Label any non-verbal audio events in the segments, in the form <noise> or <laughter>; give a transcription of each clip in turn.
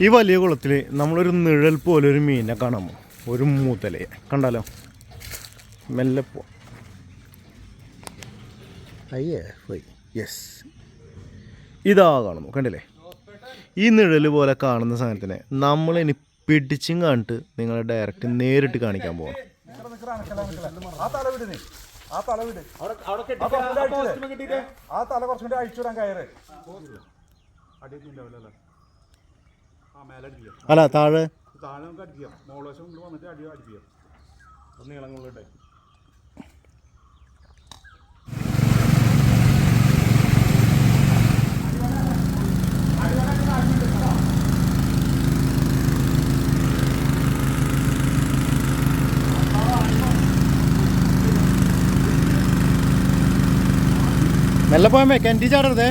ഈ വലിയ കുളത്തിൽ നമ്മളൊരു നിഴൽ പോലെ ഒരു മീനെ കാണാമോ ഒരു മൂത്തലയെ കണ്ടാലോ? മെല്ലെ പോ. അയ്യേ പോയി. യെസ് ഇതാ കാണുന്നു. കണ്ടില്ലേ? ഈ നിഴൽ പോലെ കാണുന്ന സാധനത്തിനെ നമ്മളിനി പിടിച്ചും കണ്ടിട്ട് നിങ്ങളെ ഡയറക്റ്റ് നേരിട്ട് കാണിക്കാൻ പോകണം ആ തല വിട് ആ തല വിട് ആ കുറച്ചുകൂടി അഴിച്ചിട്. ആ തല കുറച്ചുകൂടി അഴിച്ചുവിടാൻ കയറ് മേലെ അടിക്കുക അല്ല താഴെ. താഴെ നമുക്ക് അടിക്കാം. മോളോശം വന്നിട്ട് അടി അടിക്കുക അത് നീളം കൊള്ളിട്ടെ മെല്ലെ പോയാൽ കിണറ്റി ചാടരുതേ.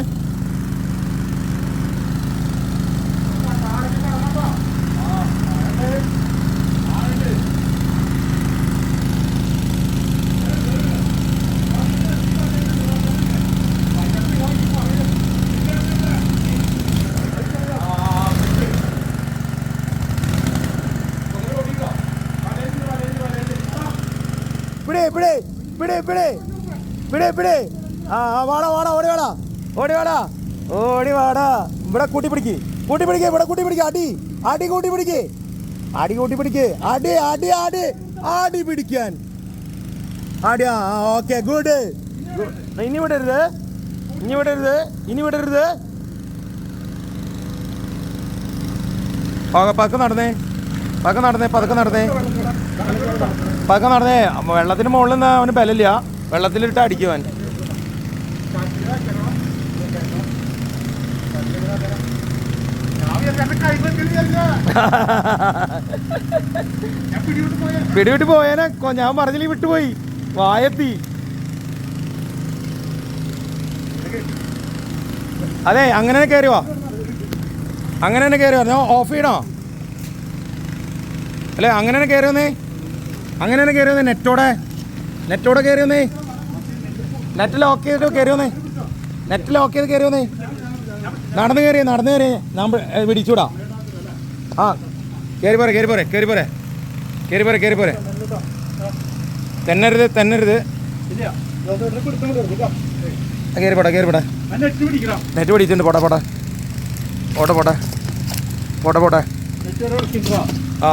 പിടി പിടി പിടി. പിടി പിടി. ആ, വാടാ വാടാ ഓടി വാടാ. ഓടി വാടാ. ഓടി വാടാ. ഇവിടെ കൂട്ടി പിടിക്ക്. കൂട്ടി പിടിക്ക് ഇവിടെ കൂട്ടി പിടിക്ക്. അടി അടി കൂട്ടി പിടിക്ക്. അടി കൂട്ടി പിടിക്ക്. അടി അടി അടി. അടി പിടിക്കാൻ. അടി ആ ഓക്കെ ഗുഡ്. ഇനി വിടരുത്. ഇനി വിടരുത്. ഇനി വിടരുത്. പക്ക നടന്നേ. പക്ക നടന്നേ പതുക്കെ നടന്നേ. പക്ക നടന്നേ. വെള്ളത്തിന് മുകളിൽ നിന്ന് അവന് ബലമില്ല. വെള്ളത്തിലിട്ട് അടിക്കും അവൻ. പിടിവിട്ട് പോയേനെ. ഞാൻ പറഞ്ഞില്ലേ വിട്ടുപോയി. വായത്തി. അതെ അങ്ങനെ തന്നെ കയറി വാ അങ്ങനെ തന്നെ കയറി വാ ഞാൻ ഓഫ് ചെയ്യണോ? അല്ലേ അങ്ങനെ തന്നെ കയറി വന്നേ അങ്ങനെ തന്നെ കയറി വന്നേ നെറ്റോടെ. നെറ്റോടെ കയറി വന്നേ നെറ്റ് ലോക്ക് ചെയ്തിട്ട് കയറി വന്നേ നെറ്റ് ലോക്ക് ചെയ്ത് കയറി വന്നേ നടന്ന് കയറി നടന്ന് കയറി ഞാൻ പിടിച്ചൂടാ ആ കയറി പോരെ കയറി പോരെ കയറി പോരെ. കയറി പോരെ കയറി പോരെ. തെന്നരുത് തെന്നരുത്. കയറി പോട്ടെ കയറി പോട്ടെ നെറ്റ് പിടിച്ചിട്ടുണ്ട്. പോടാ പോടാ. പോട്ടെ പോട്ടെ പോട്ടെ പോട്ടെ ആ.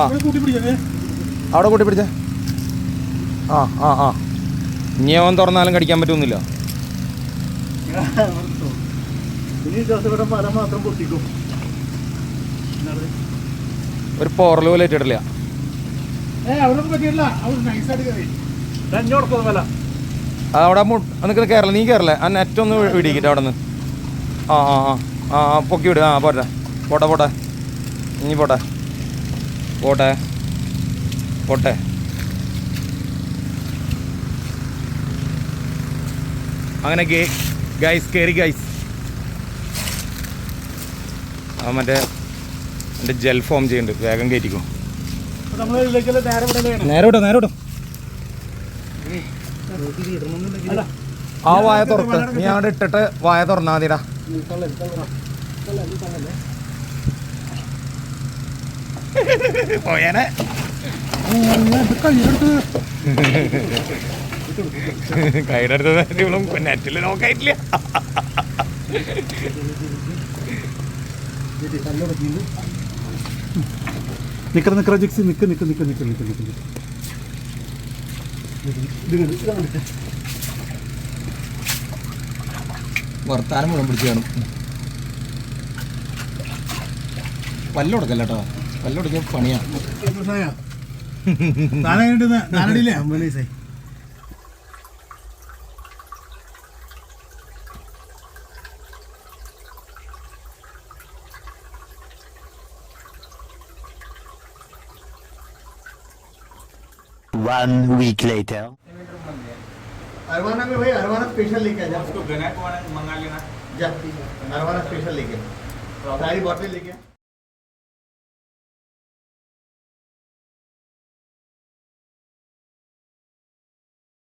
അവിടെ കൂട്ടി പിടിച്ചേ ആ ആ ആ. ഇനി അവൻ തുറന്നാലും കടിക്കാൻ പൊട്ടിക്കും. ഒരു പോറൽ പോലെ ഇട്ടിട്ടില്ല. അവിടെ നിൽക്കുന്ന കേരള നീ കേരള ആ നെറ്റ് ഒന്ന് പിടിക്കട്ടെ അവിടെ നിന്ന് ആ ആ ആ. ആ ആ പൊക്കി വിട്. ആ പോട്ടെ. പോട്ടെ പോട്ടെ. ഇനി പോട്ടെ. പോട്ടെ. പോട്ടെ. അങ്ങനെ ഗേ ഗൈസ് കയറി ഗൈസ് ആ മറ്റേ എന്റെ ജെൽ ഫോം ചെയ്യുന്നുണ്ട്. വേഗം കയറ്റിക്കും നേരെ വിട്ടോ നേരെ വിട്ടോ ആ വായ തുറക്ക്. നീ അവിടെ ഇട്ടിട്ട് വായ തുറന്നാ മതിടാ. പോയാനെ. <laughs> കൈയുടെ അടുത്ത് നെറ്റിൽ നോക്കായിട്ടില്ല നിക്കറ നിക്കറ ജിക്സി നിക്ക് നിക്ക് നിക്ക് നിക്ക് നിക്ക് നിക്ക് വർത്താനം മുഴുവൻ പിടിച്ച് കാണും. വല്ലൊടുക്കല്ല കേട്ടോ പല്ലുടക്കിയ പണിയാ. One week later. अरवाना में भाई अरवाना स्पेशल लेके आ जा। जा अरवाना स्पेशल लेके सारी बॉटल लेके